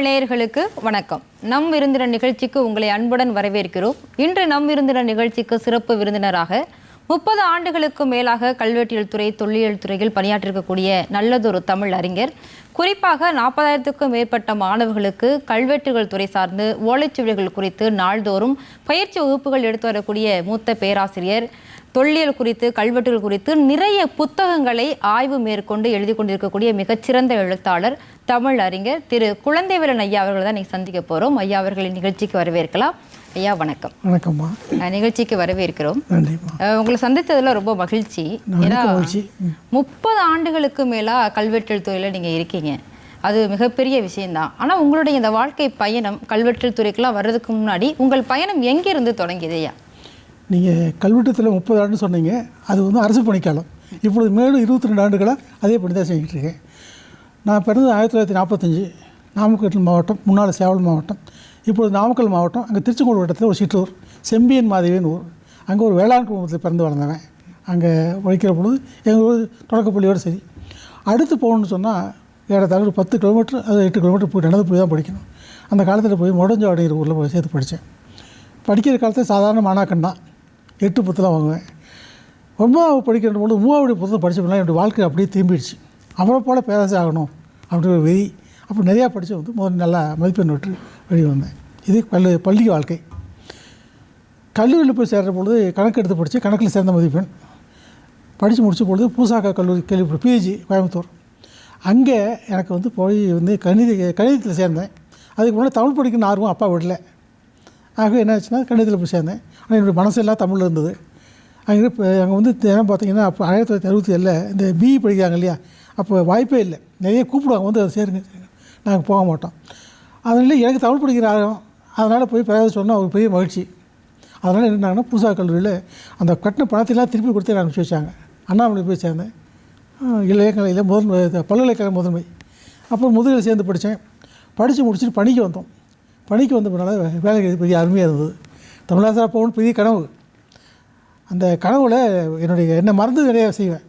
தமிழ் நேயர்களுக்கு வணக்கம். நம் விருந்தினர் நிகழ்ச்சிக்கு உங்களை அன்புடன் வரவேற்கிறோம். இன்று நம் விருந்தினர் நிகழ்ச்சிக்கு சிறப்பு விருந்தினராக முப்பது ஆண்டுகளுக்கு மேலாக கல்வெட்டியல் துறை தொல்லியல் துறையில் பணியாற்றிருக்கக்கூடிய நல்லதொரு தமிழ் அறிஞர் குறிப்பாக நாற்பதாயிரத்துக்கும் மேற்பட்ட மாணவர்களுக்கு கல்வெட்டுகள் துறை சார்ந்து ஓலைச்சுவடிகள் குறித்து நாள்தோறும் பயிற்சி வகுப்புகள் எடுத்து வரக்கூடிய மூத்த பேராசிரியர் தொல்லியல் குறித்து கல்வெட்டுகள் குறித்து நிறைய புத்தகங்களை ஆய்வு மேற்கொண்டு எழுதி கொண்டிருக்கக்கூடிய மிகச்சிறந்த எழுத்தாளர் தமிழ் அறிஞர் திரு குழந்தைவேலன் ஐயா அவர்கள் தான் இன்னைக்கு சந்திக்க போகிறோம் ஐயா அவர்களின் நிகழ்ச்சிக்கு வரவேற்கலாம். ஐயா வணக்கம். வணக்கம்மா. நிகழ்ச்சிக்கு வரவேற்கிறோம். உங்களை சந்தித்ததுல ரொம்ப மகிழ்ச்சி. ஏன்னா. முப்பது ஆண்டுகளுக்கு மேலா கல்வெட்டல் துறையில் நீங்கள் இருக்கீங்க. அது மிகப்பெரிய விஷயம்தான். ஆனால் உங்களுடைய இந்த வாழ்க்கை பயணம் கல்வெட்டல் துறைக்கெல்லாம் வர்றதுக்கு முன்னாடி உங்கள் பயணம் எங்கிருந்து தொடங்கியது ஐயா? நீங்கள் கல்வெட்டத்தில் முப்பது ஆண்டு சொன்னீங்க அது வந்து அரசு பணிக்காலம். இப்பொழுது மேலும் இருபத்தி ரெண்டு ஆண்டுகளாக அதே பணி தான் செஞ்சுட்டு இருக்கேன் நான் பிறந்தது ஆயிரத்தி தொள்ளாயிரத்தி நாற்பத்தஞ்சு நாமக்கல் மாவட்டம் முன்னாள் சேவல் மாவட்டம். இப்பொழுது நாமக்கல் மாவட்டம் அங்கே திருச்செங்கோடு வட்டத்தில் ஒரு சிற்றூர் செம்பியன் மாதேவின்னு ஊர் அங்கே ஒரு வேளாண் குடும்பத்தில் பிறந்து வளர்ந்தவன். அங்கே உழைக்கிற பொழுது எங்கள் ஊர் தொடக்கப்பள்ளியோடு சரி. அடுத்து போகணும்னு சொன்னால் ஏறத்தாழ ஒரு பத்து கிலோமீட்டர் அது எட்டு கிலோமீட்டர் போய் நடந்து போய் தான் படிக்கணும். அந்த காலத்தில் போய் முடஞ்சாடிங்கிற ஊரில் போய் சேர்த்து படித்தேன். படிக்கிற காலத்தில் சாதாரண மாணாக்கன் தான். எட்டு புத்தகம் வாங்குவேன். ஒன்பதாவது படிக்கிற பொழுது மூவாவது புத்தகம் படித்தோம்னா என்னுடைய வாழ்க்கை அப்படியே திரும்பிடுச்சு. அவரை போல் பேராசை ஆகணும் அப்படின்ற ஒரு வெறி. அப்போ நிறையா படித்து வந்து முதல்ல நல்லா மதிப்பெண் விட்டு வெளியே வந்தேன். இது பள்ளி பள்ளி வாழ்க்கை. கல்லூரியில் போய் சேர்ற பொழுது கணக்கு எடுத்து படித்து கணக்கில் சேர்ந்த மதிப்பெண். படித்து முடித்த பொழுது பூசாக்கா கல்லூரி கேள்வி பிஜி கோயம்புத்தூர். அங்கே எனக்கு வந்து போய் வந்து கணித கணிதத்தில் சேர்ந்தேன். அதுக்கு முன்னாடி தமிழ் படிக்கணும்னு ஆர்வம் அப்பா விடல. ஆக என்ன ஆச்சுன்னா கணிதத்தில் போய் சேர்ந்தேன். ஆனால் என்னுடைய மனசெல்லாம் தமிழில் இருந்தது. அங்கே இப்போ அங்கே வந்து தினம் பார்த்தீங்கன்னா அப்போ ஆயிரத்தி தொள்ளாயிரத்தி அறுபத்தி ஏழில் இந்த பிஇ படிக்கிறாங்க இல்லையா? அப்போ வாய்ப்பே இல்லை. நிறைய கூப்பிடுவாங்க வந்து அதை சேருங்க நாங்கள் போக மாட்டோம். அதனால எனக்கு தமிழ் படிக்கிற ஆர்வம். அதனால் போய் பிறகு சொன்னால் ஒரு பெரிய மகிழ்ச்சி. அதனால் என்னன்னாங்கன்னா பூசா கல்லூரியில் அந்த கட்டின பணத்தையெல்லாம் திருப்பி கொடுத்து நான் அனுப்பிச்சி வச்சாங்க அண்ணாமலை போய் சேர்ந்தேன். ஆஹ் இளையக்கலையில் முதன்மை பல்கலைக்கழக முதன்மை. அப்புறம் முதுகில் சேர்ந்து படித்தேன். படித்து முடிச்சுட்டு பணிக்கு வந்தோம். பணிக்கு வந்த பின்னால் வேலைக்கு பெரிய அருமையாக இருந்தது. தமிழாசார போகணும் பெரிய கனவு. அந்த கனவில் என்னுடைய என்னை மறந்து நிறைய செய்வேன்.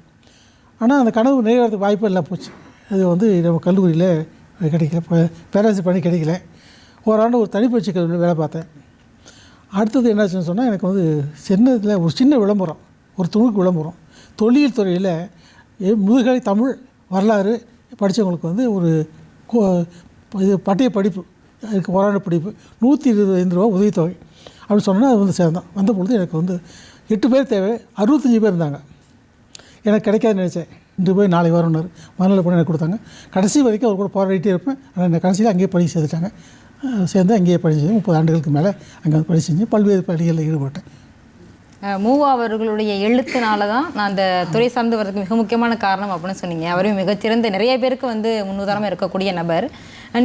ஆனால் அந்த கனவு நிறைவேறதுக்கு வாய்ப்பு இல்லை போச்சு. அது வந்து நம்ம கல்லூரியில் கிடைக்கல. ப- பண்ணி பணி கிடைக்கல. ஓராண்டு ஒரு தனிப்பயிற்சி கல்லூரியில் வேலை பார்த்தேன். அடுத்தது என்னாச்சுன்னு சொன்னால் எனக்கு வந்து சின்னதில் ஒரு சின்ன விளம்பரம் ஒரு துணுக்கு விளம்பரம். தொழில் துறையில் முதுகலை தமிழ் வரலாறு படித்தவங்களுக்கு வந்து ஒரு கோ- இது பட்டய படிப்பு அதுக்கு ஓராண்டு படிப்பு. நூற்றி இருபத்தைந்து ரூபா உதவித்தொகை. அப்படின்னு சொன்னால் அது வந்து சேர்ந்தோம். வந்த பொழுது எனக்கு வந்து எட்டு பேர் தேவை அறுபத்தஞ்சி பேர் இருந்தாங்க. எனக்கு கிடைக்காதுன்னு நினச்சேன். இன்று போய் நாளை வரணுன்னாரு மறுநாள் பண்ணி எனக்கு கொடுத்தாங்க. கடைசி வரைக்கும் அவர் கூட போராடிட்டே இருப்பேன். ஆனால் என்னை கடைசியில் அங்கேயே பணி சேர்த்துட்டாங்க சேர்ந்து அங்கேயே பணி செஞ்சு முப்பது ஆண்டுகளுக்கு மேலே அங்கே வந்து பணி செஞ்சு பல்வேறு பணிகளில் ஈடுபட்டேன். மூவா அவர்களுடைய எழுத்துனால தான் நான் அந்த துறை சார்ந்து வர்றதுக்கு மிக முக்கியமான காரணம் அப்படின்னு சொன்னீங்க. அவரையும் மிகச்சிறந்த நிறைய பேருக்கு வந்து முன்னுதாரணமாக இருக்கக்கூடிய நபர்.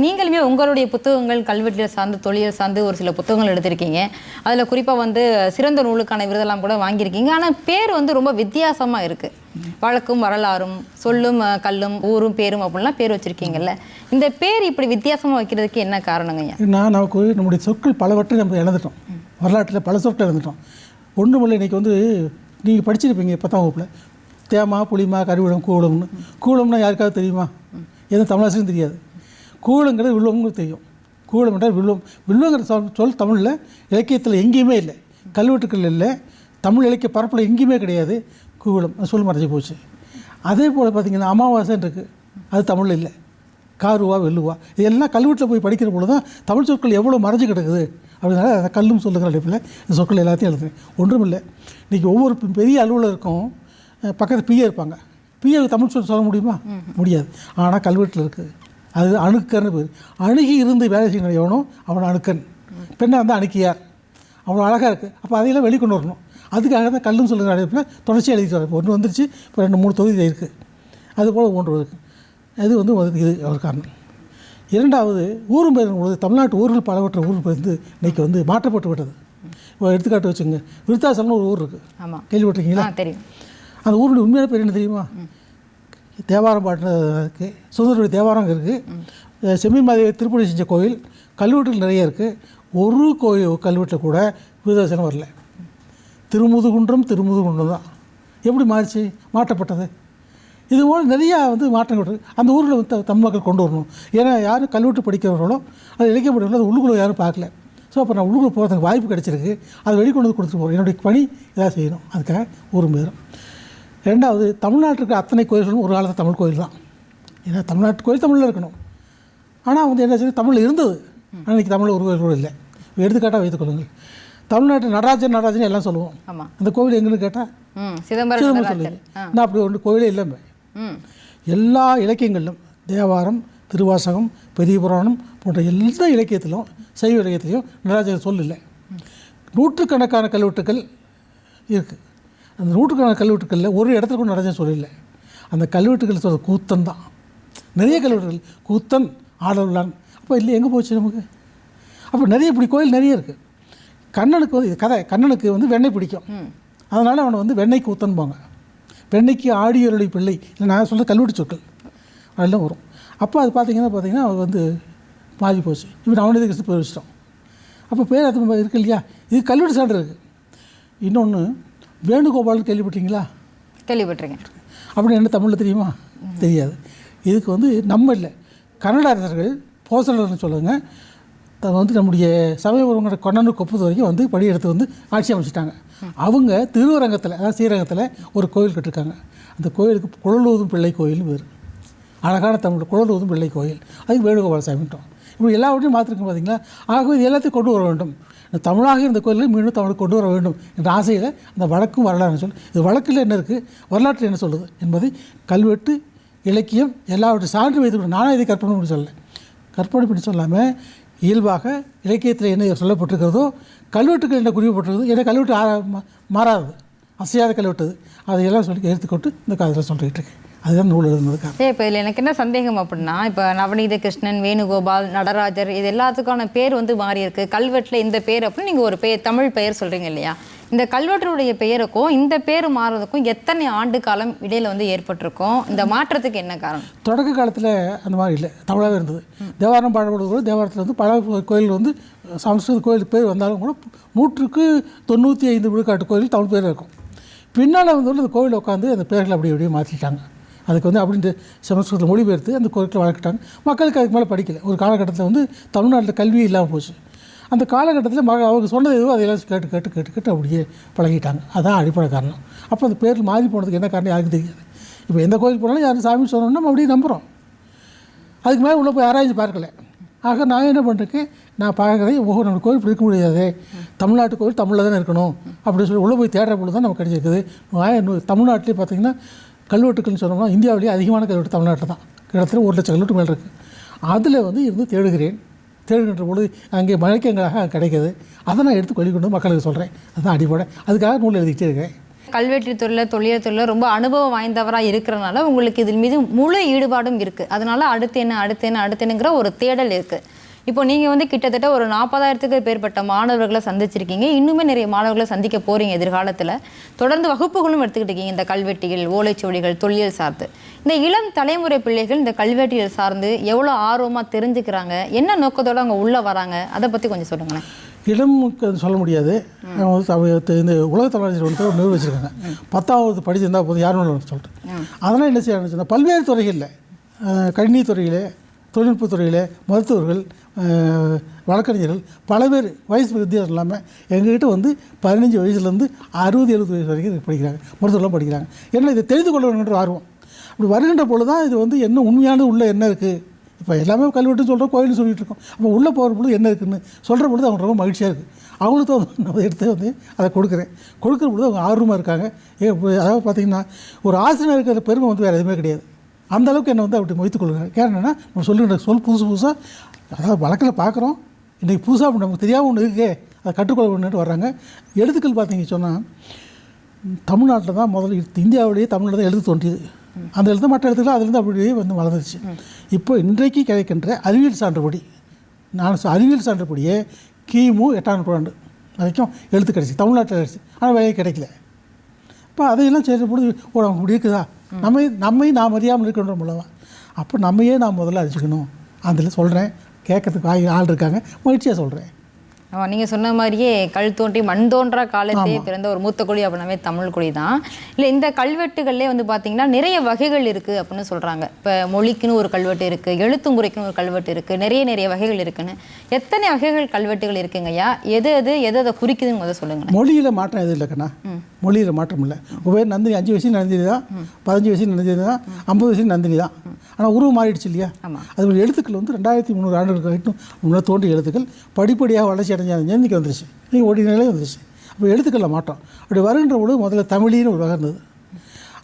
நீங்களுமே உங்களுடைய புத்தகங்கள் கல்வெட்டில் சார்ந்து தொழில் சார்ந்து ஒரு சில புத்தகங்கள் எடுத்திருக்கீங்க. அதில் குறிப்பாக வந்து சிறந்த நூலுக்கான விருதெல்லாம் கூட வாங்கியிருக்கீங்க. ஆனால் பேர் வந்து ரொம்ப வித்தியாசமாக இருக்குது வழக்கும் வரலாறும் சொல்லும் கல்லும் ஊரும் பேரும் அப்படிலாம் பேர் வச்சுருக்கீங்கல்ல. இந்த பேர் இப்படி வித்தியாசமாக வைக்கிறதுக்கு என்ன காரணங்க நான் நமக்கு நம்முடைய சொற்கள் பலவற்றை நம்ம இழந்துட்டோம். வரலாற்றில் பல சொற்கள் இழந்துட்டோம். ஒன்று இல்லை இன்றைக்கி வந்து நீங்கள் படிச்சிருப்பீங்க பத்தாம் வகுப்பில். தேமா புளிமா கருவிடம் கூலம்னு கூலம்னா யாருக்காவது தெரியுமா? எதுவும் தமிழாசிரியும் தெரியாது. கூலங்கிறது வில்வம்னு தெரியும். கூலம் என்றால் வில்வம். வில்வங்கிற சொல் சொல் தமிழில் இலக்கியத்தில் எங்கேயுமே இல்லை. கல்வெட்டுக்கள் இல்லை. தமிழ் இலக்கிய பரப்பில் எங்கேயுமே கிடையாது. அது சொல் மறைஞ்சு போச்சு. அதே போல் பார்த்தீங்கன்னா அமாவாசைன்னு இருக்குது அது தமிழில் இல்லை. காருவா வெல்லுவா. இதெல்லாம் கல்வெட்டில் போய் படிக்கிற பொழுது தான் தமிழ் சொற்கள் எவ்வளோ மறைஞ்சு கிடக்குது. அப்படினால அதை கல்லும் சொல்லுங்கிற அடிப்பில் இந்த சொற்கள் எல்லாத்தையும் எழுதுறேன். ஒன்றும் இல்லை இன்றைக்கி ஒவ்வொரு பெரிய அலுவலருக்கும் அஹ், பக்கத்து பிஏ இருப்பாங்க. பிஏ தமிழ் சொல் சொல்ல முடியுமா? முடியாது. ஆனால் கல்வெட்டில் இருக்குது அது அணுக்கர்னு பேர். அணுகி இருந்து வேலை செய்யணும் எவனோ அவன் அணுக்கன். பெண்ணாக இருந்தால் அணுக்கியார். அவ்வளோ அழகாக இருக்குது அப்போ அதையெல்லாம் வெளிக்கொண்டு வரணும். அதுக்காக தான் கல்லுன்னு சொல்லுங்கிற அடைப்பில் தொடர்ச்சியாக எழுதிட்டு வரேன் இப்போ ஒன்று வந்துருச்சு இப்போ ரெண்டு மூணு தொகுதி இருக்குது அதுபோல் ஒன்று இருக்குது அது வந்து இது ஒரு காரணம். இரண்டாவது ஊரும் பெயரும் பொழுது தமிழ்நாட்டு ஊர்கள் பலவற்ற ஊர் வந்து இன்னைக்கு வந்து மாற்றப்பட்டு விட்டது. இப்போ எடுத்துக்காட்டு வச்சுங்க விருத்தாசலம்னு ஒரு ஊர் இருக்குது கேள்விப்பட்டிருக்கீங்களா? தெரியும். அந்த ஊருடைய உண்மையான பேர் என்ன தெரியுமா? தேவாரம் பாட்டு இருக்குது சுந்தரருடைய தேவாரம் இருக்குது செம்மீன் திருப்பணி திருப்பதி செஞ்ச கோயில் கல்வெட்டுகள் நிறைய இருக்குது ஒரு கோயில் கல்வெட்டில் கூட விருதாசனம் வரல. திருமுதுகுன்றம் திருமுதுகுன்றம் தான். எப்படி மாறிச்சு? மாற்றப்பட்டது. இது போல் நிறையா வந்து மாற்றங்கள் இருக்குது அந்த ஊரில் வந்து த- தமிழ் மக்கள் கொண்டு வரணும். ஏன்னா யாரும் கல்வெட்டு படிக்கிறவர்களோ அது இலக்கிய படிக்கிறவங்களோ அது உள்ளுக்குள்ள யாரும் பார்க்கல. ஸோ அப்போ நான் உள்ளுக்குள்ள போகிறதுக்கு வாய்ப்பு கிடச்சிருக்கு. அதை வெளிக்கொண்டு வந்து கொடுத்துட்டு போகிறோம் என்னுடைய பணி இதாக செய்யணும். அதுக்காக ஊர் மேறும் ரெண்டாவது தமிழ்நாட்டுக்கு அத்தனை கோயில்களும் ஒரு காலத்தில் தமிழ் கோயில் தான் ஏன்னா தமிழ்நாட்டு கோயில் தமிழில் இருக்கணும். ஆனால் வந்து என்ன செய்யுது தமிழில் இருந்தது. ஆனால் இன்றைக்கி தமிழில் ஒரு கோயில் கூட இல்லை எடுத்துக்காட்டாக வைத்துக்கொள்ளுங்கள் தமிழ்நாட்டு நடராஜன் நடராஜன் எல்லாம் சொல்லுவோம். அந்த கோவில் எங்கன்னு கேட்டால் சிதம்பரம் சொல்லுது. நான் அப்படி ஒன்று கோயிலே இல்லைம்பேன் ம். எல்லா இலக்கியங்களிலும் தேவாரம் திருவாசகம் பெரிய புராணம் போன்ற எல்லா இலக்கியத்திலும் சைவ இலக்கியத்திலையும் நடராஜர் சொல் இல்லை நூற்றுக்கணக்கான கல்வெட்டுக்கள் இருக்குது அந்த நூற்றுக்கணக்கான கல்வெட்டுக்களில் ஒரு இடத்துல கூட நடராஜன் சொல்லல. அந்த கல்வெட்டுக்கள் சொல்ற கூத்தன் தான். நிறைய கல்வெட்டுகள் கூத்தன் ஆடவுளான் அப்போ இல்லை எங்கே போச்சு நமக்கு? அப்போ நிறைய இப்படி கோயில் நிறைய இருக்குது கண்ணனுக்கு வந்து இது கதை கண்ணனுக்கு வந்து வெண்ணெய் பிடிக்கும். அதனால் அவனை வந்து வெண்ணெய் கூத்தன்பாங்க. வெண்ணெய்க்கு ஆடியோருடைய பிள்ளை. இல்லை நான் சொல்கிற கல்வெட்டு சொற்கள். அதெல்லாம் வரும். அப்போ அது பார்த்தீங்கன்னா பார்த்தீங்கன்னா அவர் வந்து மாறி போச்சு. இப்போ அவனது கிருஷ்ண பேர் வச்சிட்டோம் அப்போ பேர் அது இருக்கு இல்லையா? இது கல்வெட்டு சான்று இருக்குது இன்னொன்று வேணுகோபால்னு கேள்விப்பட்டீங்களா? கேள்விப்பட்டிருக்கேன். அப்படின்னு என்ன தமிழில் தெரியுமா? தெரியாது. இதுக்கு வந்து நம்ம இல்லை. கன்னட அரசர்கள் போசலர்னு சொல்லுங்க. த- வந்து நம்முடைய சமயபுரங்கிற கொண்டனூர் கொப்பது வரைக்கும் வந்து படி எடுத்து வந்து ஆட்சி அமைச்சிட்டாங்க. அவங்க திருவரங்கத்தில் அதாவது ஸ்ரீரங்கத்தில் ஒரு கோயில் கட்டிருக்காங்க. அந்த கோயிலுக்கு குழலூதும் பிள்ளை கோயில்னு பேர். அழகான தமிழ் குழலூதும் பிள்ளை கோயில். அதுக்கு வேணுகோபால சாமிட்டோம் இப்படி எல்லாவற்றையும் மாற்றிருக்கோம் பார்த்தீங்களா ஆகவே இது எல்லாத்தையும் கொண்டு வர வேண்டும். இந்த தமிழாக இருந்த கோயிலில் மீண்டும் தமிழ் கொண்டு வர வேண்டும் என்ற ஆசையில் அந்த வழக்கும் வரலாறுன்னு சொல்லி இது வழக்கில் என்ன இருக்குது வரலாற்றில் என்ன சொல்லுது என்பதை கல்வெட்டு இலக்கியம் எல்லாவற்றையும் சான்று வைத்து நானும் இதை கற்பனை பண்ணி சொல்லலை. கற்பனை பண்ணி சொல்லாமல் இயல்பாக இலக்கியத்தில் என்ன சொல்லப்பட்டிருக்கிறதோ கல்வெட்டுகள் என்ன குறிப்பிட்டிருக்கிறதோ என்ன கல்வெட்டு மாறாது அசையாத கல்வெட்டு அதையெல்லாம் சொல்லி எடுத்துக்கொண்டு இந்த காலத்தில் சொல்லிகிட்டு இருக்கேன். அதுதான் நூல் எழுதுனதுக்காக. சரி இப்போ இதில் எனக்கு என்ன சந்தேகம் அப்படின்னா இப்போ நவநீத கிருஷ்ணன் வேணுகோபால் நடராஜர் இது எல்லாத்துக்கான பேர் வந்து மாறி இருக்கு கல்வெட்டில் இந்த பேர் அப்படின்னு நீங்கள் ஒரு பெயர் தமிழ் பெயர் சொல்கிறீங்க இல்லையா? இந்த கல்வெட்டினுடைய பெயருக்கும் இந்த பேர் மாறுறதுக்கும் எத்தனை ஆண்டு காலம் இடையில வந்து ஏற்பட்டிருக்கும்? இந்த மாற்றத்துக்கு என்ன காரணம்? தொடக்க காலத்தில் அந்த மாதிரி இல்லை. தமிழாகவே இருந்தது. தேவாரம் பாடப்படுவது கூட தேவாரத்தில் வந்து பல கோயில் வந்து சமஸ்கிருத கோயில் பேர் வந்தாலும் கூட நூற்றுக்கு தொண்ணூற்றி ஐந்து விழுக்காட்டு கோயில் தமிழ் பேர் இருக்கும். பின்னால் வந்து அந்த கோவில் உட்காந்து அந்த பேர்களை அப்படி அப்படியே மாற்றிட்டாங்க அதுக்கு வந்து அப்படின்ட்டு சமஸ்கிருதத்தில் மொழிபெயர்த்து அந்த கோயில்களை வளர்க்கிட்டாங்க மக்களுக்கு அதுக்கு மேலே படிக்கல. ஒரு காலகட்டத்தில் வந்து தமிழ்நாட்டில் கல்வி இல்லாமல் போச்சு. அந்த காலகட்டத்தில் மக அவங்க சொன்னது எதுவோ அதையெல்லாம் கேட்டு கேட்டு கேட்டு கேட்டு அப்படியே பழகிட்டாங்க. அதான் அடிப்படை காரணம். அப்போ அந்த பேரில் மாறி போனதுக்கு என்ன காரணம் யாருக்கும் தெரியாது. இப்போ எந்த கோயில் போனாலும் யாரும் சாமி சொன்னோம்னா நம்ம அப்படியே நம்புகிறோம் அதுக்கு மேலே உள்ளே போய் ஆராய்ச்சி பார்க்கல. ஆக நான் என்ன பண்ணுறேன்? நான் பார்க்குறேன் ஓஹோ நம்ம கோயில் இருக்க முடியாது. தமிழ்நாட்டு கோயில் தமிழில் தானே இருக்கணும். அப்படின்னு சொல்லி உள்ளே போய் தேடுற பொழுது தான் நமக்கு கிடைச்சிருக்குது. ஆய- தமிழ்நாட்டிலே பார்த்தீங்கன்னா கல்வெட்டுக்கள்னு சொன்னோம்னா இந்தியாவிலேயே அதிகமான கல்வெட்டு தமிழ்நாட்டில் தான். கிட்டத்தட்ட ஒரு லட்சம் கல்வெட்டு மேலே இருக்குது அதில் வந்து இருந்து தேடுகிறேன். தேடுகின்ற பொழுது அங்கே மழைக்கங்களாக கிடைக்கிது அதை நான் எடுத்து கொண்டு மக்களுக்கு சொல்கிறேன் அதுதான் அடிப்படை. அதுக்காக நூல் எழுதிக்கிட்டே இருக்கேன். கல்வெட்டு துறையில் தொழில் துறையில் ரொம்ப அனுபவம் வாய்ந்தவராக இருக்கிறனால உங்களுக்கு இதில் மீது முழு ஈடுபாடும் இருக்குது அதனால் அடுத்து என்ன அடுத்து என்ன அடுத்து என்னங்கிற ஒரு தேடல் இருக்குது இப்போ நீங்கள் வந்து கிட்டத்தட்ட ஒரு நாற்பதாயிரத்துக்கு பேர்பட்ட மாணவர்களை சந்திச்சிருக்கீங்க. இன்னுமே நிறைய மாணவர்களை சந்திக்க போகிறீங்க எதிர்காலத்தில். தொடர்ந்து வகுப்புகளும் எடுத்துக்கிட்டு இருக்கீங்க. இந்த கல்வெட்டிகள் ஓலைச்சுவடிகள் தொல்லியல் சார்ந்து. இந்த இளம் தலைமுறை பிள்ளைகள் இந்த கல்வெட்டியல் சார்ந்து எவ்வளோ ஆர்வமாக தெரிஞ்சுக்கிறாங்க? என்ன நோக்கத்தோடு அவங்க உள்ளே வராங்க? அதை பற்றி கொஞ்சம் சொல்லுங்களேன். அது சொல்ல முடியாது. இந்த உலக தமிழர் வந்து ஒரு நிறுவனம் வச்சுருக்காங்க. பத்தாவது படிச்சிருந்தா போதும். யாரும் சொல்லிட்டு. அதெல்லாம் என்ன செய்யணும்னு சொன்னால் பல்வேறு துறைகளில் கணினி துறையில் தொழில்நுட்பத் துறையில் மருத்துவர்கள் வழக்கறிஞர்கள் பல பேர் வயசு வித்தியாசம் இல்லாமல் எங்ககிட்ட வந்து பதினஞ்சு வயசுலேருந்து அறுபது எழுபது வயசு வரைக்கும் படிக்கிறாங்க. மருத்துவர்லாம் படிக்கிறாங்க. ஏன்னா இதை தெரிந்து கொள்ள வேணுன்ற ஆர்வம். அப்படி வருகின்ற பொழுது தான் இது வந்து என்ன உண்மையானது உள்ளே என்ன இருக்குது இப்போ எல்லாமே கல்வெட்டு சொல்கிறோம் கோயில்னு சொல்லிகிட்டு இருக்கோம். அப்போ உள்ளே போகிற பொழுது என்ன இருக்குதுன்னு சொல்கிற பொழுது அவங்க ரொம்ப மகிழ்ச்சியாக இருக்குது அவங்களுக்கு வந்து நான் எடுத்து வந்து அதை கொடுக்குறேன். கொடுக்குற பொழுது அவங்க ஆர்வமாக இருக்காங்க. ஏ அதாவது பார்த்தீங்கன்னா ஒரு ஆசிரியர் இருக்கிற பெருமை வந்து வேறு எதுவுமே கிடையாது. அந்த அளவுக்கு என்னை வந்து அப்படி மொய்த்து கொள்கிறாங்க காரணம் நம்ம சொல்லுகிற சொல் புதுசு புதுசாக அதாவது வழக்கில் பார்க்குறோம் இன்றைக்கி புதுசாக நமக்கு தெரியாமல் ஒன்று இருக்கே அதை கற்றுக்கொள்ள ஒன்றுட்டு வர்றாங்க. எழுத்துக்கள் பார்த்தீங்க சொன்னால் தமிழ்நாட்டில் தான் முதல்ல இந்தியாவிலேயே தமிழில் தான் எழுத்து தோன்றியது. அந்த எழுத்து மற்ற எழுத்துக்கள் அதுலேருந்து அப்படியே வந்து வளர்ந்துருச்சு. இப்போ இன்றைக்கு கிடைக்கின்ற அறிவியல் சான்றுபடி நான் அறிவியல் சான்றுபடியே கிமு எட்டாம் நூற்றாண்டு வரைக்கும் எழுத்து கிடச்சி தமிழ்நாட்டில் கிடச்சி. ஆனால் வேலையே கிடைக்கல. இப்போ அதையெல்லாம் செய்கிற பொழுது ஓ நமக்கு இப்படி இருக்குதா? நம்ம நம்மை நாம் அறியாமல் இருக்கின்றோம் மூலமாக அப்போ நம்மையே நான் முதல்ல அறிஞ்சிக்கணும். அதில் சொல்கிறேன் கேட்கறதுக்கு ஆள் இருக்காங்க முயற்சியாக சொல்கிறேன். ஆமா, நீங்க சொன்ன மாதிரியே கல் தோன்றி மண் தோன்றா காலத்தே பிறந்த ஒரு மூத்த குடி அப்படின்னாவே தமிழ் குடி தான் இல்லை இந்த கல்வெட்டுகள்லேயே வந்து பார்த்தீங்கன்னா நிறைய வகைகள் இருக்கு அப்படின்னு சொல்றாங்க. இப்போ மொழிக்குன்னு ஒரு கல்வெட்டு இருக்கு எழுத்து முறைக்குன்னு ஒரு கல்வெட்டு இருக்கு நிறைய நிறைய வகைகள் இருக்குன்னு. எத்தனை வகைகள் கல்வெட்டுகள் இருக்குங்கய்யா எது எது எது அதை குறிக்குதுன்னு முதல்ல சொல்லுங்க மொழியில் மாற்றம் எதுவும் இல்லை கண்ணா. மொழியில் மாற்றம் இல்லை. உபயர் நந்தினி அஞ்சு வயசு நந்தினி தான் பதினஞ்சு வயசு நந்தினி தான் ஐம்பது வயசு நந்தினி தான் ஆனால் உருவம் மாறிடுச்சு இல்லையா. அது எழுத்துக்கள் வந்து ரெண்டாயிரத்தி முந்நூறு ஆண்டுகளுக்கு ஆகிட்டும் முன்னே தோன்றிய எழுத்துக்கள். படிப்படியாக வளர்ச்சி அடைஞ்சாங்க. இன்றைக்கி வந்துருச்சு. இன்றைக்கி ஓடி நிலை வந்துருச்சு. அப்போ எழுத்துக்களில் மாட்டோம் அப்படி வருகின்ற பொழுது முதல்ல தமிழின்னு ஒரு வகை இருந்தது.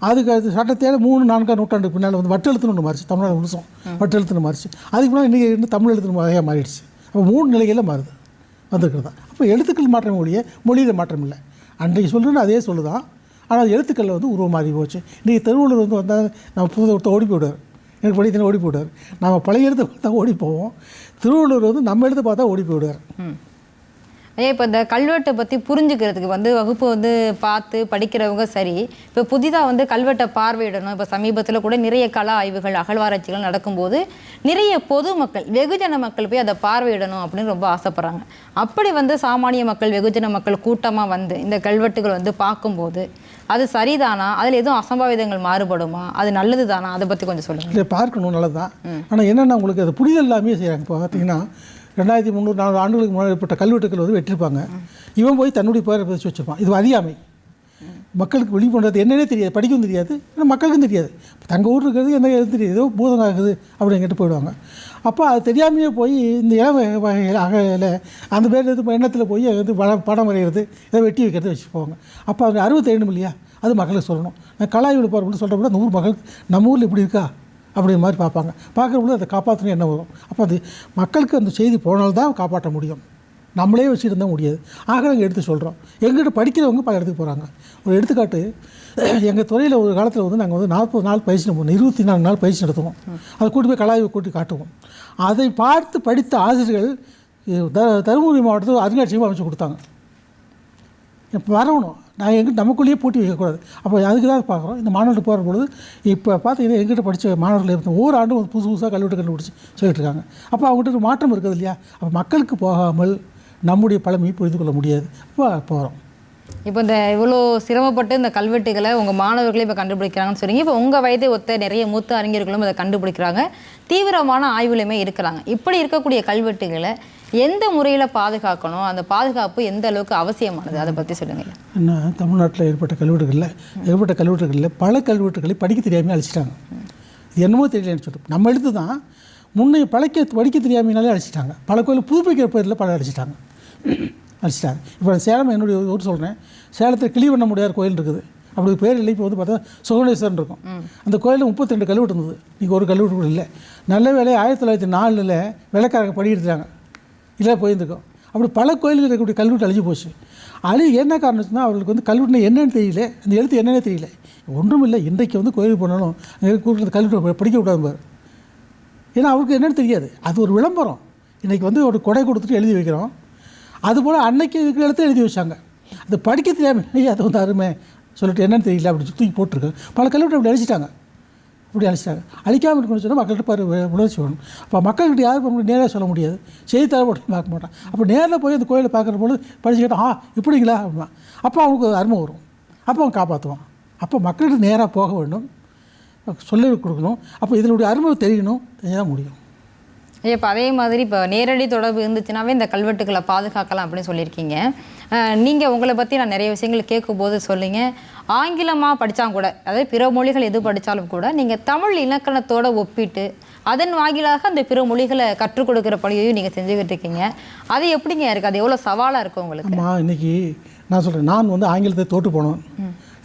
அதுக்கு அடுத்து சட்டத்தேட மூணு நான்காம் நூற்றாண்டுக்கு பின்னால் வந்து வட்டெழுத்துன்னு ஒன்று மாறிச்சு. தமிழ்நாடு முழுசும் வட்டெழுத்துன்னு மாறிச்சு. அதுக்கு முன்னாடி இன்றைக்கி இருந்து தமிழ் எழுத்துன்னு வகையாக மாறிடுச்சு. அப்போ மூணு நிலைகளில் மாறுது. வந்திருக்கிறது தான். அப்போ எழுத்துக்கள் மாற்றம் ஒழிய மொழியில் மாற்றம் இல்லை. அன்றைக்கு சொல்கிறது அதே சொல்லுதான். ஆனால் எழுத்துக்களில் வந்து உருவம் மாறி போச்சு. இன்றைக்கி திருவள்ளுவர் வந்து வந்தால் நம்ம புது ஒருத்தர் ஓடி போயிடுவார். எனக்கு படித்தன ஓடி போயிடுவார். நம்ம பழைய எழுத்து பார்த்தா ஓடி போவோம். திருவள்ளுவர் வந்து நம்ம எழுத்து பார்த்தா ஓடி போயிடுவார். ஐயா இப்போ இந்த கல்வெட்டை பற்றி புரிஞ்சுக்கிறதுக்கு வந்து வகுப்பு வந்து பார்த்து படிக்கிறவங்க சரி இப்போ புதிதாக வந்து கல்வெட்டை பார்வையிடணும். இப்போ சமீபத்தில் கூட நிறைய கல ஆய்வுகள் அகழ்வாராய்ச்சிகள் நடக்கும்போது நிறைய பொதுமக்கள் வெகுஜன மக்கள் போய் அதை பார்வையிடணும் அப்படின்னு ரொம்ப ஆசைப்பட்றாங்க. அப்படி வந்து சாமானிய மக்கள் வெகுஜன மக்கள் கூட்டமாக வந்து இந்த கல்வெட்டுகள் வந்து பார்க்கும்போது அது சரிதானா? அதில் எதுவும் அசம்பாவிதங்கள் மாறுபடுமா? அது நல்லது தானா அதை பற்றி கொஞ்சம் சொல்லுங்கள் பார்க்கணும் நல்லது தான் ஆனால் என்னென்னா உங்களுக்கு அது புரிதல் எல்லாமே செய்கிறாங்க இப்போ பார்த்தீங்கன்னா ரெண்டாயிரத்தி முந்நூறு நாலு ஆண்டுகளுக்கு முன்னாடி ஏற்பட்ட கல்வெட்டுக்கள் வந்து வெட்டிருப்பாங்க. இவன் போய் தன்னுடைய பேரை பதிச்சு வச்சுருப்பான் இது அறியாமை. மக்களுக்கு வெளி பண்ணுறது என்னன்னே தெரியாது. படிக்கவும் தெரியாது. ஆனால் மக்களுக்கும் தெரியாது. தங்கள் ஊர் இருக்கிறது என்ன எதுவும் தெரியாது. ஏதோ பூதம் ஆகுது அப்படிங்கிட்டு போயிடுவாங்க. அப்போ அது தெரியாமையே போய் இந்த இள வகையில் அகையில் அந்த பேர் இது எண்ணத்தில் போய் வந்து படம் படம் வரைகிறது இதை வெட்டி வைக்கிறது வச்சு போவாங்க அப்போ அது அறுவை தெரியணும் இல்லையா அது மக்களுக்கு சொல்லணும். நான் கலாய்வில் அப்படின்னு சொல்கிறப்ப அந்த ஊர் மக்களுக்கு நம்ம ஊரில் இப்படி இருக்கா? அப்படி மாதிரி பார்ப்பாங்க. பார்க்குறப்பொழுது அதை காப்பாற்றணும் என்ன வரும்? அப்போ அது மக்களுக்கு அந்த செய்தி போனால்தான் காப்பாற்ற முடியும். நம்மளே வச்சுருந்தா முடியாது. ஆக நாங்கள் எடுத்து சொல்கிறோம் எங்கிட்ட படிக்கிறவங்க பல இடத்துக்கு போகிறாங்க ஒரு எடுத்துக்காட்டு எங்கள் துறையில் ஒரு காலத்தில் வந்து நாங்கள் வந்து நாற்பது நாள் பயிற்சி நடத்துவோம் இருபத்தி நாலு நாள் பயிற்சி நடத்துவோம். அதை கூட்டி போய் கலாய்வை கூட்டி காட்டுவோம். அதை பார்த்து படித்த ஆசிரியர்கள் த தருமபுரி மாவட்டத்தில் அருங்காட்சியகம் அமைச்சு கொடுத்தாங்க. இப்போ வரணும். நான் எங்கிட்ட நமக்குள்ளேயே போட்டி வைக்கக்கூடாது. அப்போ அதுக்கு தான் பார்க்குறோம். இந்த மாணவர்கள் போகிற பொழுது இப்போ பார்த்தீங்கன்னா எங்கிட்ட படித்த மாணவர்கள் இருந்த ஒவ்வொரு ஆண்டும் புதுசு புதுசாக கல்வெட்டு கண்டுபிடிச்சி சொல்லிட்டு இருக்காங்க அப்போ அவங்ககிட்ட ஒரு மாற்றம் இருக்குது இல்லையா? அப்போ மக்களுக்கு போகாமல் நம்முடைய பழமையை புரிந்து கொள்ள முடியாது. இப்போ போகிறோம் இப்போ இந்த இவ்வளோ சிரமப்பட்டு இந்த கல்வெட்டுகளை உங்கள் மாணவர்களே இப்போ கண்டுபிடிக்கிறாங்கன்னு சொன்னீங்க. இப்போ உங்கள் வயதை ஒத்த நிறைய மூத்த அறிஞர்களும் அதை கண்டுபிடிக்கிறாங்க. தீவிரமான ஆய்வுலையுமே இருக்கிறாங்க. இப்படி இருக்கக்கூடிய கல்வெட்டுகளை எந்த முறையில் பாதுகாக்கணும்? அந்த பாதுகாப்பு எந்த அளவுக்கு அவசியமானது? அதை பற்றி சொல்லுங்கள் என்ன தமிழ்நாட்டில் ஏற்பட்ட கல்வெட்டுகளில் ஏற்பட்ட கல்வெட்டுகளில் பல கல்வெட்டுகளை படிக்க தெரியாமல் அழிச்சிட்டாங்க. இது என்னமோ தெரியலன்னு சொல்லிட்டு நம்ம எடுத்து தான் முன்னைய பழைக்க படிக்க தெரியாமைனாலே அழிச்சிட்டாங்க. பல கோயில் புதுப்பிக்கிற பேரில் பல அழிச்சிட்டாங்க. அழிச்சிட்டாங்க. இப்போ சேலம் என்னுடைய ஊர் சொல்கிறேன் சேலத்தில் கிளிவண்ணமுடையார் கோயில் இருக்குது. அப்படி பேர் இல்லை இப்போ வந்து பார்த்தா சுகணேஸ்வரன் இருக்கும். அந்த கோயிலில் முப்பத்தி ரெண்டு கல்வெட்டு இருந்தது. இன்றைக்கி ஒரு கல்வெட்டு கூட இல்லை. நல்ல வேலை ஆயிரத்தி தொள்ளாயிரத்தி நாலில் வெள்ளக்காரங்க படி எடுத்துட்டாங்க இல்லை போயிருந்துருக்கோம். அப்படி பல கோயில்கள் இருக்கக்கூடிய கல்வெட்டு அழிஞ்சு போச்சு. அழி என்ன காரணம்னா அவர்களுக்கு வந்து கல்வெட்டுனா என்னன்னு தெரியல. அந்த எழுத்து என்னன்னே தெரியல. ஒன்றும் இல்லை. இன்றைக்கு வந்து கோயிலுக்கு போனாலும் அங்கே கூப்பிட்டு கல்வெட்டு படிக்க விடாது பாரு. ஏன்னா அவருக்கு என்னன்னு தெரியாது. அது ஒரு விளம்பரம். இன்றைக்கி வந்து ஒரு கொடை கொடுத்துட்டு எழுதி வைக்கிறோம். அதுபோல் அன்னைக்கு இருக்கிற எழுத்து எழுதி வச்சாங்க. அது படிக்க தெரியாமல் ஐயா அது வந்து அருமை. சொல்லிட்டு என்னென்னு தெரியல அப்படின்னு தூக்கி போட்டிருக்கு. பல கல்வெட்டு அப்படி அழிச்சிட்டாங்க இப்படி அழிச்சிட்டாங்க அழிக்காமல் இருக்கணும்னு சொன்னால் மக்கள்கிட்ட பாரு உணர்ச்சி வேணும் அப்போ மக்கள்கிட்ட யாரும் பண்ண நேராக சொல்ல முடியாது. செய்தித்தாள் மட்டும் பார்க்க மாட்டான். அப்போ நேரில் போய் அந்த கோயிலை பார்க்குற பொழுது படிச்சுக்கிட்டா ஆ இப்படிங்களா? அப்படின்னா. அப்போ அவனுக்கு அருமை வரும். அப்போ அவன் காப்பாற்றுவான் அப்போ மக்கள்கிட்ட நேராக போக வேண்டும். சொல்லி கொடுக்கணும். அப்போ இதனுடைய அருமை தெரியணும். தெரிஞ்சால் முடியும். இப்போ அதே மாதிரி இப்போ நேரடி தொடர்பு இருந்துச்சுனாவே இந்த கல்வெட்டுகளை பாதுகாக்கலாம் அப்படின்னு சொல்லியிருக்கீங்க. நீங்கள் உங்களை பற்றி நான் நிறைய விஷயங்கள் கேட்கும்போது சொல்லிங்க. ஆங்கிலமாக படித்தா கூட அதாவது பிற மொழிகள் எது படித்தாலும் கூட நீங்கள் தமிழ் இலக்கணத்தோட ஒப்பிட்டு அதன் வாயிலாக அந்த பிற மொழிகளை கற்றுக் கொடுக்குற பணியையும் நீங்கள் செஞ்சுக்கிட்டு இருக்கீங்க. அது எப்படிங்க இருக்குது அது எவ்வளோ சவாலாக இருக்கும் உங்களுக்கு? அம்மா இன்னைக்கு நான் சொல்கிறேன் நான் வந்து ஆங்கிலத்தை தோற்று போனேன்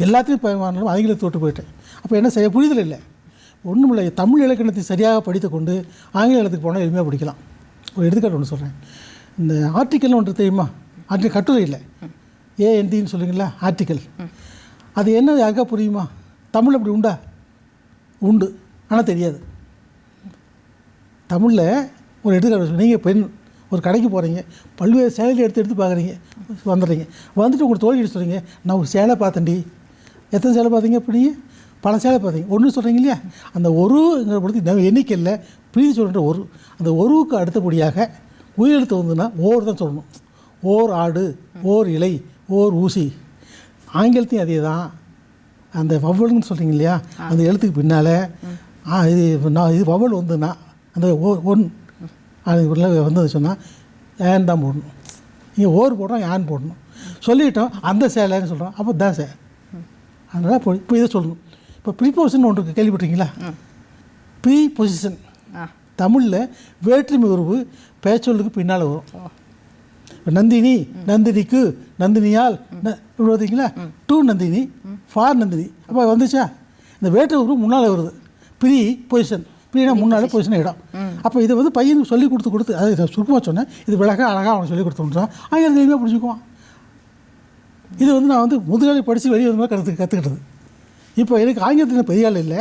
எல்லாத்தையும் பயமானாலும் ஆங்கிலத்தை தோற்று போயிட்டேன். அப்போ என்ன செய்ய புரிதல் இல்லை. ஒன்றும் இல்லை தமிழ் இலக்கணத்தை சரியாக படித்து கொண்டு ஆங்கில இலத்துக்கு போனால் எளிமையாக படிக்கலாம். ஒரு எடுத்துக்காட்டு ஒன்று சொல்கிறேன் இந்த ஆர்டிக்கல்னு ஒன்று தெரியுமா? அது கட்டுரை இல்லை. ஏஎன்டின்னு சொல்லுங்களா ஆர்டிக்கல் அது என்ன யாருக்கா புரியுமா? தமிழ் அப்படி உண்டா? உண்டு. ஆனால் தெரியாது. தமிழில் ஒரு எடுத்துக்காட்டு நீங்கள் பெண் ஒரு கடைக்கு போகிறீங்க பல்வேறு சேலை எடுத்து எடுத்து பார்க்குறீங்க. வந்துடுறீங்க வந்துட்டு உங்களுக்கு தோல்வி சொல்கிறீங்க நான் ஒரு சேலை பார்த்தேன்டி. எத்தனை சேலை பார்த்தீங்க அப்படி? பல சேலை பார்த்தீங்க. ஒன்று சொல்கிறீங்க இல்லையா? அந்த ஒருங்கிற பொழுது நம்ம எண்ணிக்கையில் பிரீதி சொல்கிற ஒரு அந்த ஒருவுக்கு அடுத்தபடியாக உயிரெழுத்து வந்துன்னா ஓர் தான் சொல்லணும். ஓர் ஆடு ஓர் இலை ஓர் ஊசி. ஆங்கிலத்தையும் அதே தான் அந்த வவ்வல்னு சொல்கிறீங்க இல்லையா? அந்த எழுத்துக்கு பின்னால் ஆ இது நான் இது வவ்வல் வந்துன்னா அந்த ஓ ஒன் அது வந்தது சொன்னால் ஏன் தான் போடணும்? இங்கே ஓர் போடுறோம் ஏன் போடணும்? சொல்லிட்டோம் அந்த சேலைன்னு சொல்கிறோம் அப்போ தான் சே. அதனால் இப்போ இப்போ இதை சொல்லணும். இப்போ ப்ரீபோசிஷன் ஒன்று இருக்கு கேள்விப்பட்டிருக்கீங்களா? ப்ரீ பொசிஷன் தமிழில் வேற்றுமை உறவு பேச்சொல்லுக்கு பின்னால் வரும். நந்தினி நந்தினிக்கு நந்தினியால் பார்த்தீங்களா டூ நந்தினி ஃபார் நந்தினி. அப்போ வந்துச்சா? இந்த வேற்றுமை உறவு முன்னால் வருது. ப்ரீ பொசிஷன் ப்ரீனா முன்னால் பொசிஷன் இடம். அப்போ இதை வந்து பையனுக்கு சொல்லி கொடுத்து கொடுத்து அது சுருக்கமாக சொன்னேன் இது விலக அழகாக அவனுக்கு சொல்லி கொடுத்துருந்தான். ஆங்கிலம் எளிமையாக பிடிச்சிக்குவான் இது வந்து நான் வந்து முதுகலை படித்து வெளியே வந்து கற்று கற்றுக்கிட்டது இப்போ எனக்கு ஆங்கிலத்தில் பெரிய ஆள் இல்லை.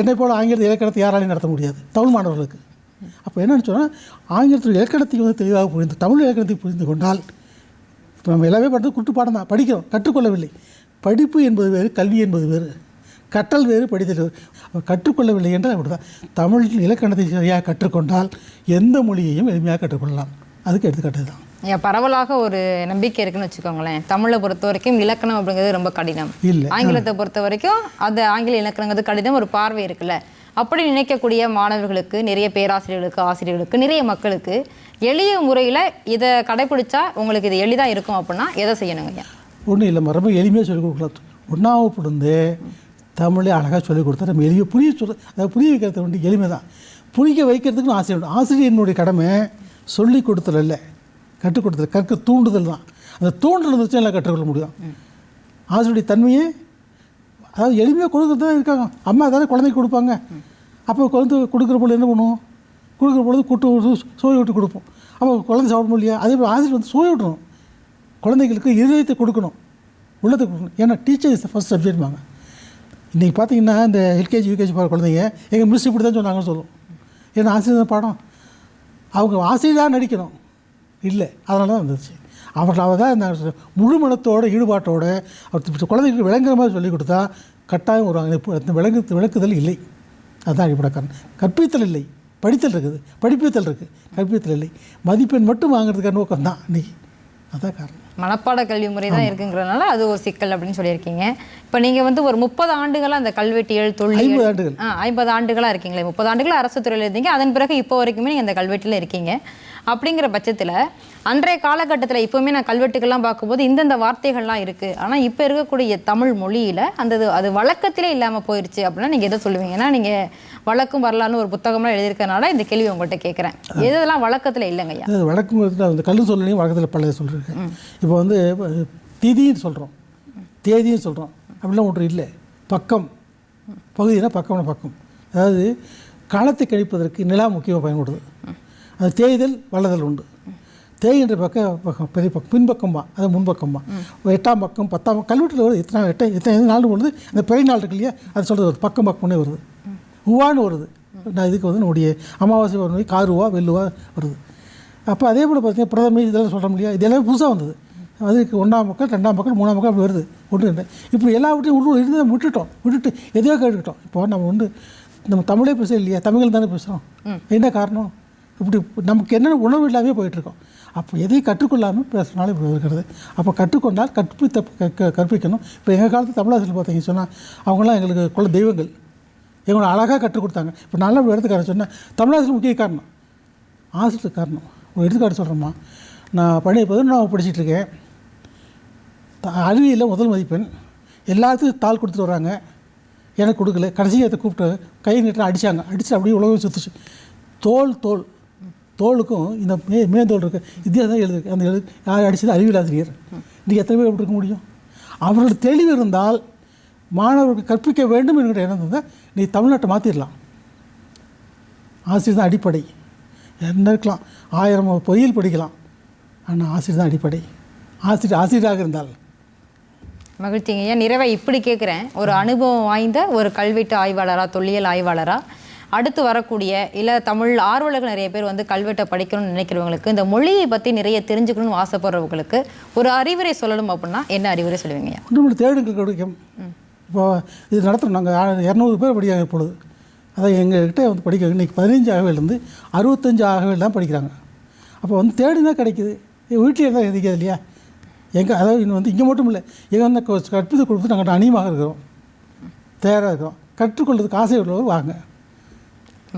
என்னை போல் ஆங்கிலத்தில் இலக்கணத்தை யாராலையும் நடத்த முடியாது. தமிழ் மாணவர்களுக்கு. அப்போ என்னன்னு சொன்னால் ஆங்கிலத்தில் இலக்கணத்தை வந்து தெளிவாக புரிந்து தமிழ் இலக்கணத்தை புரிந்து கொண்டால் இப்போ நம்ம எல்லாமே பண்ணுறது குட்டு பாடம் தான். படிக்கிறோம் கற்றுக்கொள்ளவில்லை. படிப்பு என்பது வேறு கல்வி என்பது வேறு. கற்றல் வேறு படித்தல் வேறு. கற்றுக்கொள்ளவில்லை என்றால் அப்படி தான் தமிழ் இலக்கணத்தை சரியாக கற்றுக்கொண்டால் எந்த மொழியையும் எளிமையாக கற்றுக்கொள்ளலாம். அதுக்கு எடுத்துக்காட்டு தான் பரவலாக ஒரு நம்பிக்கை இருக்குன்னு வச்சுக்கோங்களேன். தமிழை பொறுத்த வரைக்கும் இலக்கணம் அப்படிங்கிறது ரொம்ப கடினம். இல்லை ஆங்கிலத்தை பொறுத்த வரைக்கும் அது ஆங்கில இலக்கணங்கிறது கடினம் ஒரு பார்வை இருக்குல்ல. அப்படி நினைக்கக்கூடிய மாணவர்களுக்கு நிறைய பேராசிரியர்களுக்கு ஆசிரியர்களுக்கு நிறைய மக்களுக்கு எளிய முறையில் இதை கடைபிடிச்சா உங்களுக்கு இது எளிதாக இருக்கும் அப்படின்னா எதை செய்யணுங்க ஐயா? ஒன்றும் இல்லை ரொம்ப எளிமையாக சொல்லிக் கொடுக்கலாம். ஒன்றாவது தமிழே அழகாக சொல்லிக் கொடுத்தா நம்ம எளிய புரிய சொல்ல அதாவது புரிய வைக்கிறது வந்து எளிமை தான் புரிய வைக்கிறதுக்குன்னு ஆசை உண்டு. ஆசிரியனுடைய கடமை சொல்லி கொடுத்தல் இல்லை கற்றுக் கொடுத்தல் கற்க தூண்டுதல் தான். அந்த தூண்டுதல் வச்சு எல்லாம் கற்றுக்கொள்ள முடியும். ஆசிரியருடைய தன்மையே அதாவது எளிமையாக கொடுக்குறது தான் இருக்காங்க. அம்மா தானே குழந்தைக்கு கொடுப்பாங்க. அப்போ குழந்தை கொடுக்குற பொழுது என்ன பண்ணுவோம்? கொடுக்குற பொழுது கூட்டு விட்டு சோய் விட்டு கொடுப்போம். அப்போ குழந்தை சாப்பிட முடியல. அதே போல் ஆசிரியர் வந்து சோய் விட்டணும் குழந்தைகளுக்கு இதயத்தை கொடுக்கணும். உள்ளத்தை கொடுக்கணும். ஏன்னா டீச்சர் இஸ் ஃபஸ்ட் சப்ஜெக்ட்பாங்க இன்றைக்கி பார்த்தீங்கன்னா இந்த எல்கேஜி யூகேஜி போகிற குழந்தைங்க எங்கள் மிஸ் இப்படி தான் சொன்னாங்கன்னு சொல்லும். ஏன்னா ஆசிரியர் தான் பாடம். அவங்க ஆசிரியராக நடிக்கணும். இல்லை. அதனால தான் வந்துச்சு அவர்களாக தான் இந்த முழு மனத்தோட ஈடுபாட்டோட அவர் குழந்தைகளுக்கு விளங்குற மாதிரி சொல்லிக் கொடுத்தா கட்டாயம் வருவாங்க விளங்கு விளக்குதல் இல்லை. அதுதான் அடிப்படை காரணம். கற்பித்தல் இல்லை. படித்தல் இருக்குது. படிப்பித்தல் இருக்குது கற்பித்தல் இல்லை. மதிப்பெண் மட்டும் வாங்குறதுக்கான நோக்கம் தான். இன்னைக்கு அதான் காரணம். மனப்பாட கல்வி முறை தான் இருக்குங்கிறதுனால அது ஒரு சிக்கல் அப்படின்னு சொல்லியிருக்கீங்க. இப்போ நீங்கள் வந்து ஒரு முப்பது ஆண்டுகளா அந்த கல்வெட்டியல் தொழில் ஐம்பது ஆண்டுகள். ஆ ஐம்பது ஆண்டுகளாக இருக்கீங்களே. முப்பது ஆண்டுகள் அரசு துறையில் இருந்தீங்க. அதன் பிறகு இப்போ வரைக்குமே நீங்கள் அந்த கல்வெட்டில் இருக்கீங்க. அப்படிங்கிற பட்சத்தில் அன்றைய காலகட்டத்தில் இப்போவுமே நான் கல்வெட்டுக்கெல்லாம் பார்க்கும்போது இந்தந்த வார்த்தைகள்லாம் இருக்குது ஆனால் இப்போ இருக்கக்கூடிய தமிழ் மொழியில் அந்த அது வழக்கத்திலே இல்லாமல் போயிடுச்சு அப்படின்னா நீங்கள் எதை சொல்லுவீங்க? ஏன்னா நீங்கள் வழக்கும் வரலான்னு ஒரு புத்தகம்லாம் எழுதியிருக்கனால இந்த கேள்வி உங்கள்கிட்ட கேட்குறேன். எதெல்லாம் வழக்கத்தில் இல்லைங்க ஐயா? அது வழக்கு அந்த கல்லு சொல்லலையும் வழக்கத்தில் பழைய சொல்லியிருக்கேன் இப்போ வந்து திதின்னு சொல்கிறோம் தேதின்னு சொல்கிறோம் அப்படிலாம் ஒன்று இல்லை. பக்கம். பகுதினா பக்கம்னா பக்கம். அதாவது காலத்தை கழிப்பதற்கு நிலா முக்கியமாக பயன்படுது. அது தேய்தல் வளதல் உண்டு. தேய்கின்ற பக்கம் பக்கம் பெரிய பக்கம் பின்பக்கம்பா அது முன்பக்கம்பா எட்டாம் பக்கம் பத்தாம் பக்கம் கல்வெட்டில் வருது. எத்தனை எட்ட எத்தனை நாள் வருது? அந்த பிறை நாள் இருக்கு இல்லையா? அது சொல்கிறது வருது. பக்கம் பக்கம்னே வருது. உவான்னு வருது. நான் இதுக்கு வந்து நம்முடைய அமாவாசை பௌர்ணமி காருவா வெள்ளுவா வருது. அப்போ அதே போல் பார்த்தீங்கன்னா பிரதமி இதெல்லாம் சொல்ல முடியாது இது எல்லாமே புதுசாக வந்தது. அதுக்கு ஒன்றாம் மக்கள் ரெண்டாம் மக்கள் மூணாம் மக்கள் அப்படி வருது. ஒன்று ரெண்டு. இப்படி எல்லாவற்றையும் உள்ளூர் இருந்து விட்டுட்டோம். விட்டுட்டு எதையோ கேட்டுக்கிட்டோம். இப்போ நம்ம வந்து நம்ம தமிழே பேச இல்லையா? தமிழில் தானே பேசுகிறோம் என்ன காரணம்? இப்படி நமக்கு என்னென்ன உணவு இல்லாமே போயிட்டுருக்கோம். அப்போ எதையும் கற்றுக்கொள்ளாமல் பேசுனாலும் இப்படி இருக்கிறது. அப்போ கற்றுக்கொண்டால் கற்பித்த க- கற்பிக்கணும். இப்போ எங்கள் காலத்து தமிழாசிரியர் பார்த்தீங்க சொன்னால் அவங்களாம் எங்களுக்கு குல தெய்வங்கள். எங்களை அழகாக கற்றுக் கொடுத்தாங்க. இப்போ நல்ல ஒரு எடுத்துக்கார சொன்னேன். தமிழாசிரியர் முக்கிய காரணம். ஆசிரியர் காரணம். ஒரு எடுத்துக்காட்டு சொல்கிறோமா நான் பணி பதினொன்றாவது நான் இருக்கேன் அறிவியலில் முதல் மதிப்பெண். எல்லாத்துக்கும் தாள் கொடுத்துட்டு வராங்க. எனக்கு கொடுக்கல. கடைசியாக அதை கூப்பிட்டு கை நீட்டில் அடித்தாங்க அடித்து அப்படியே உலகம் சுற்றுச்சு தோல் தோல். தோலுக்கும் இந்த மே மேந்தோல் இருக்கு. தான் எழுது அந்த எழுது யார் அடித்தது அறிவியல் ஆசிரியர் இன்றைக்கி எத்தனை பேர் எப்படி இருக்க முடியும்? அவரோட தெளிவு இருந்தால் மாணவர்களுக்கு கற்பிக்க வேண்டும் என்கிற எண்ணம் இருந்தால் நீ தமிழ்நாட்டை மாற்றிடலாம் ஆசிரியர் தான் அடிப்படை. என்ன இருக்கலாம். ஆயிரம் பொறியியல் படிக்கலாம். ஆனால் ஆசிரியர் தான் அடிப்படை. ஆசிரியர் ஆசிரியராக இருந்தால். மகிழ்ச்சிங்க. ஐயா நிறைவை இப்படி கேட்குறேன் ஒரு அனுபவம் வாய்ந்த ஒரு கல்வெட்டு ஆய்வாளரா தொல்லியல் ஆய்வாளரா அடுத்து வரக்கூடிய இல்லை தமிழ் ஆர்வலர்கள் நிறைய பேர் வந்து கல்வெட்டை படிக்கணும்னு நினைக்கிறவங்களுக்கு இந்த மொழியை பற்றி நிறைய தெரிஞ்சுக்கணும்னு ஆசைப்படுறவங்களுக்கு ஒரு அறிவுரை சொல்லணும் அப்படின்னா என்ன அறிவுரை சொல்லுவீங்க ஒன்று தேடுங்கள் கிடைக்கும். இப்போ இது நடத்துகிறோம் நாங்கள் இரநூறு பேர் படிக்காங்க இப்பொழுது. அதான் எங்ககிட்ட வந்து படிக்க இன்றைக்கி பதினஞ்சு ஆகவேலேருந்து அறுபத்தஞ்சு ஆகவேல் தான் படிக்கிறாங்க. அப்போ வந்து தேடினா கிடைக்குது. வீட்டில் இருந்தால் எதிக்காது இல்லையா? எங்கே அதாவது இன்னும் வந்து இங்கே மட்டும் இல்லை எங்கே வந்து கற்பித்து கொடுத்து நாங்கள் அணியமாக இருக்கிறோம். தயாராக இருக்கிறோம். கற்றுக்கொள்றதுக்கு ஆசை உள்ளவர் வாங்க.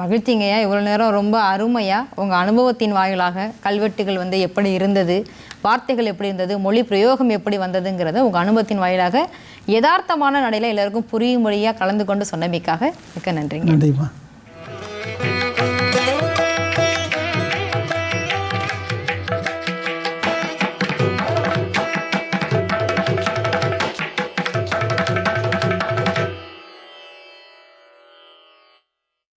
மகிழ்ச்சிங்கய்யா. இவ்வளோ நேரம் ரொம்ப அருமையாக உங்கள் அனுபவத்தின் வாயிலாக கல்வெட்டுகள் வந்து எப்படி இருந்தது வார்த்தைகள் எப்படி இருந்தது மொழி பிரயோகம் எப்படி வந்ததுங்கிறத உங்கள் அனுபவத்தின் வாயிலாக யதார்த்தமான நடையில் எல்லாருக்கும் புரியும் மொழியாக கலந்து கொண்டு சொன்னமைக்காக மிக்க நன்றிங்க. நன்றிம்மா.